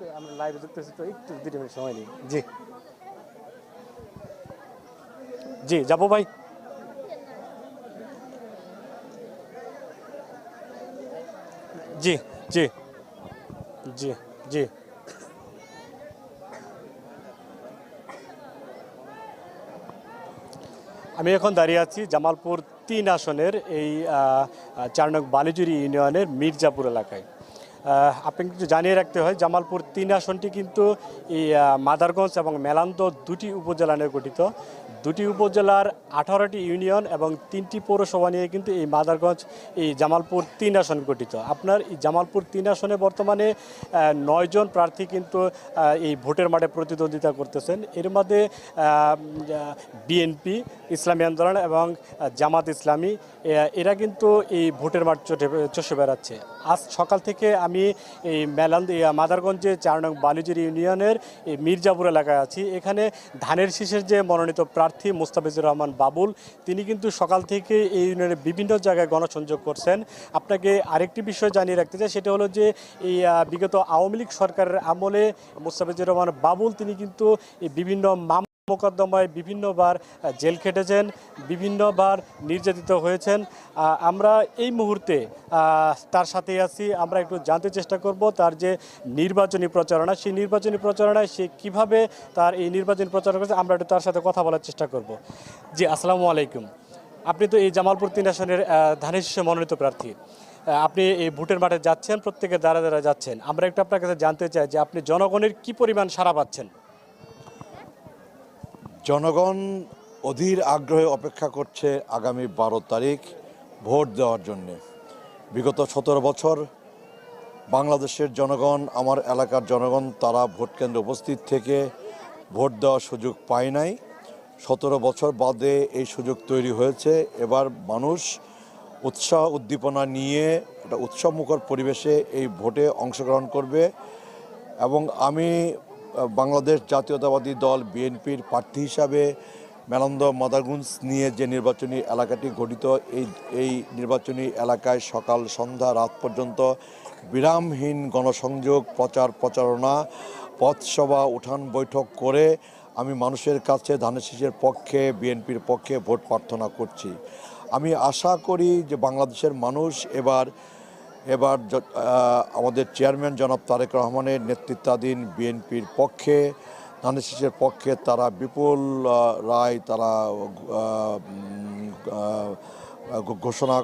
একটু আমরা লাইভে দেখতেছি তো একটু দুটো মিনিট সময় নিই। জি। জি, যাব ভাই। জি জি। জি জি। আমি এখন দাঁড়িয়ে আছি জামালপুর তিন আসনের এই চার নং বালিজুরি ইউনিয়নের মির্জাপুর এলাকায়। আপনাকে একটু জানিয়ে রাখতে হয়, জামালপুর তিন আসনটি কিন্তু এই মাদারগঞ্জ এবং মেলান্দ দুটি উপজেলা নিয়ে গঠিত। দুটি উপজেলার আঠারোটি ইউনিয়ন এবং তিনটি পৌরসভা নিয়ে কিন্তু এই মাদারগঞ্জ, এই জামালপুর তিন আসন গঠিত। আপনার এই জামালপুর তিন আসনে বর্তমানে নয়জন প্রার্থী কিন্তু এই ভোটের মাঠে প্রতিদ্বন্দ্বিতা করতেছেন। এর মধ্যে বিএনপি, ইসলামী আন্দোলন এবং জামাত ইসলামী এরা কিন্তু এই ভোটের মাঠ চষে বেড়াচ্ছে। আজ সকাল থেকে আমি এই মেলান মাদারগঞ্জে চার নং বালিজুরি ইউনিয়নের এই মির্জাপুর এলাকায় আছি। এখানে ধানের শীষের যে মনোনীত প্রার্থী মুস্তাফিজুর রহমান বাবুল, তিনি কিন্তু সকাল থেকে এই ইউনিয়নের বিভিন্ন জায়গায় গণসংযোগ করছেন। আপনাকে আরেকটি বিষয় জানিয়ে রাখতে চাই, সেটা হলো যে এই বিগত আওয়ামী লীগ সরকারের আমলে মুস্তাফিজুর রহমান বাবুল, তিনি কিন্তু বিভিন্ন মাম মোকদ্দমায় বিভিন্নবার জেল খেটেছেন, বিভিন্নবার নির্যাতিত হয়েছেন। আমরা এই মুহূর্তে তার সাথে আছি। আমরা একটু জানতে চেষ্টা করব তার যে নির্বাচনী প্রচারণা। সেই নির্বাচনী প্রচারণায় সে কীভাবে তার এই নির্বাচনী প্রচারণা করেছে, আমরা একটু তার সাথে কথা বলার চেষ্টা করব। জি, আসসালামু আলাইকুম। আপনি তো এই জামালপুর তিন আসনের ধানের মনোনীত প্রার্থী। আপনি এই ভোটের মাঠে যাচ্ছেন, প্রত্যেকে দ্বারা দ্বারা যাচ্ছেন। আমরা একটু আপনার কাছে জানতে চাই যে আপনি জনগণের কি পরিমাণ সাড়া পাচ্ছেন? জনগণ অধীর আগ্রহে অপেক্ষা করছে আগামী বারো তারিখ ভোট দেওয়ার জন্যে। বিগত সতেরো বছর বাংলাদেশের জনগণ, আমার এলাকার জনগণ, তারা ভোট কেন্দ্রে উপস্থিত থেকে ভোট দেওয়ার সুযোগ পায় নাই। সতেরো বছর বাদে এই সুযোগ তৈরি হয়েছে। এবার মানুষ উৎসাহ উদ্দীপনা নিয়ে একটা উৎসবমুখর পরিবেশে এই ভোটে অংশগ্রহণ করবে এবং আমি বাংলাদেশ জাতীয়তাবাদী দল বিএনপির প্রার্থী হিসাবে মেলন্দ মাদারগুঞ্জ নিয়ে যে নির্বাচনী এলাকাটি গঠিত, এই এই নির্বাচনী এলাকায় সকাল সন্ধ্যা রাত পর্যন্ত বিরামহীন গণসংযোগ, প্রচার প্রচারণা, পথসভা, উঠান বৈঠক করে আমি মানুষের কাছে ধানের পক্ষে, বিএনপির পক্ষে ভোট প্রার্থনা করছি। আমি আশা করি যে বাংলাদেশের মানুষ এবার এবার আমাদের চেয়ারম্যান জনাব তারেক রহমানের নেতৃত্বাধীন বিএনপির পক্ষে, ধানের পক্ষে তারা বিপুল রায় তারা ঘোষণা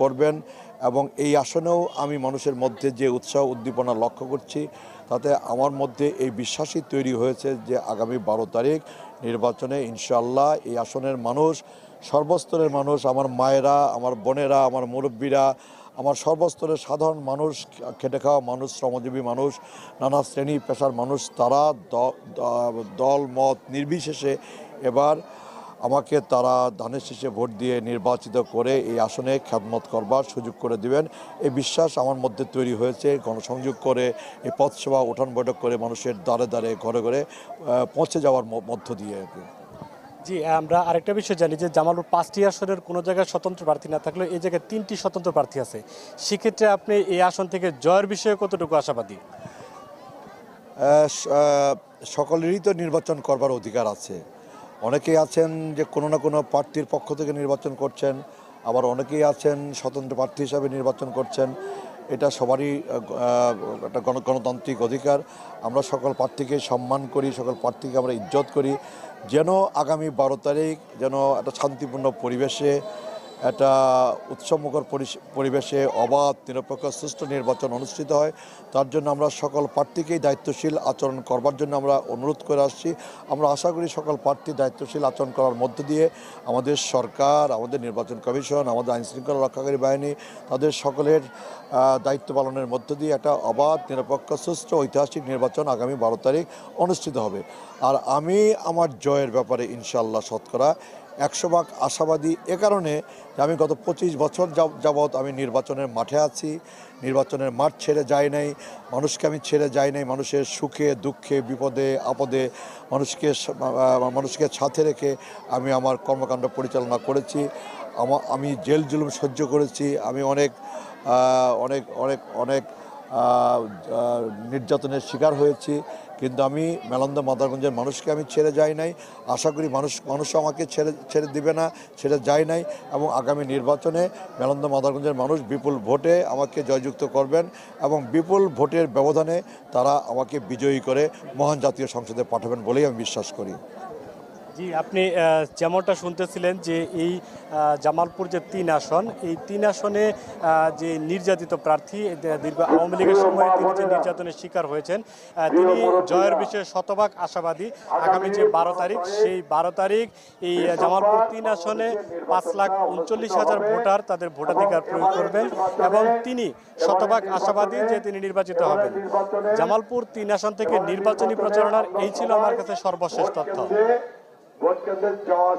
করবেন এবং এই আসনেও আমি মানুষের মধ্যে যে উৎসাহ উদ্দীপনা লক্ষ্য করছি, তাতে আমার মধ্যে এই বিশ্বাসই তৈরি হয়েছে যে আগামী বারো তারিখ নির্বাচনে ইনশাল্লাহ এই আসনের মানুষ, সর্বস্তরের মানুষ, আমার মায়েরা, আমার বোনেরা, আমার মুরব্বীরা আমার সর্বস্তরের সাধারণ মানুষ, খেটে খাওয়া মানুষ, শ্রমজীবী মানুষ, নানা শ্রেণি পেশার মানুষ, তারা দল, মত নির্বিশেষে এবার আমাকে তারা ধানের শীষে ভোট দিয়ে নির্বাচিত করে এই আসনে খ্যাতমত করবার সুযোগ করে দিবেন এই বিশ্বাস আমার মধ্যে তৈরি হয়েছে গণসংযোগ করে এই পথসভা উঠান বৈঠক করে মানুষের দ্বারে দ্বারে, ঘরে ঘরে পৌঁছে যাওয়ার মধ্য দিয়ে। জি, আমরা আরেকটা বিষয় জানি যে জামালপুর পাঁচটি আসনের কোনো জায়গায় স্বতন্ত্র প্রার্থী না থাকলেও এই জায়গায় তিনটি স্বতন্ত্র প্রার্থী আছে। সেক্ষেত্রে আপনি এই আসন থেকে জয়ের বিষয়ে কতটুকু আশাবাদী? সকলেরই তো নির্বাচন করবার অধিকার আছে। অনেকেই আছেন যে কোনো না কোনো প্রার্থীর পক্ষ থেকে নির্বাচন করছেন, আবার অনেকেই আছেন স্বতন্ত্র প্রার্থী হিসাবে নির্বাচন করছেন। এটা সবারই একটা গণ, গণতান্ত্রিক অধিকার। আমরা সকল প্রার্থীকে সম্মান করি, সকল প্রার্থীকে আমরা ইজ্জত করি। যেন আগামী বারো তারিখ যেন একটা শান্তিপূর্ণ পরিবেশে একটা উৎসবমুখর পরিবেশে অবাধ, নিরপেক্ষ, সুষ্ঠু নির্বাচন অনুষ্ঠিত হয়। তার জন্য আমরা সকল প্রার্থীকেই দায়িত্বশীল আচরণ করবার জন্য আমরা অনুরোধ করে আসছি। আমরা আশা করি সকল প্রার্থী দায়িত্বশীল আচরণ করার মধ্য দিয়ে আমাদের সরকার, আমাদের নির্বাচন কমিশন, আমাদের আইনশৃঙ্খলা রক্ষাকারী বাহিনী, তাদের সকলের দায়িত্ব পালনের মধ্য দিয়ে একটা অবাধ, নিরপেক্ষ, সুষ্ঠু, ঐতিহাসিক নির্বাচন আগামী বারো তারিখ অনুষ্ঠিত হবে। আর আমি আমার জয়ের ব্যাপারে ইনশাল্লাহ শতকরা একশো ভাগ আশাবাদী এ কারণে আমি গত পঁচিশ বছর যাব- যাবৎ আমি নির্বাচনের মাঠে আছি। নির্বাচনের মাঠ ছেড়ে যাই নাই। মানুষকে আমি ছেড়ে যাই নাই। মানুষের সুখে, দুঃখে, বিপদে, আপদে মানুষকে মানুষকে সাথে রেখে আমি আমার কর্মকাণ্ড পরিচালনা করেছি। আমা জেল জুলুম সহ্য করেছি। আমি অনেক অনেক অনেক অনেক নির্যাতনের শিকার হয়েছি, কিন্তু আমি মেলন্দ মাদারগঞ্জের মানুষকে আমি ছেড়ে যাই নাই। আশা করি মানুষ মানুষ আমাকে ছেড়ে ছেড়ে দিবে না, ছেড়ে যায় নাই এবং আগামী নির্বাচনে মেলন্দ মাদারগঞ্জের মানুষ বিপুল ভোটে আমাকে জয়যুক্ত করবেন এবং বিপুল ভোটের ব্যবধানে তারা আমাকে বিজয়ী করে মহান জাতীয় সংসদে পাঠাবেন বলেই আমি বিশ্বাস করি। জি, আপনি যেমনটা শুনতেছিলেন যে এই জামালপুর যে তিন আসন, এই তিন আসনে যে নির্যাতিত প্রার্থী দীর্ঘ আওয়ামী লীগের সময় তিনি যে নির্যাতনের শিকার হয়েছেন তিনি জয়ের বিষয়ে শতভাগ আশাবাদী। আগামী যে বারো তারিখ, সেই বারো তারিখ এই জামালপুর তিন আসনে পাঁচ লাখ উনচল্লিশ হাজার ভোটার তাদের ভোটাধিকার প্রয়োগ করবেন এবং তিনি শতভাগ আশাবাদী যে তিনি নির্বাচিত হবেন। জামালপুর তিন আসন থেকে নির্বাচনী প্রচারণার এই ছিল আমার কাছে সর্বশেষ তথ্য। ভোট কেন্দ্রে যাওয়া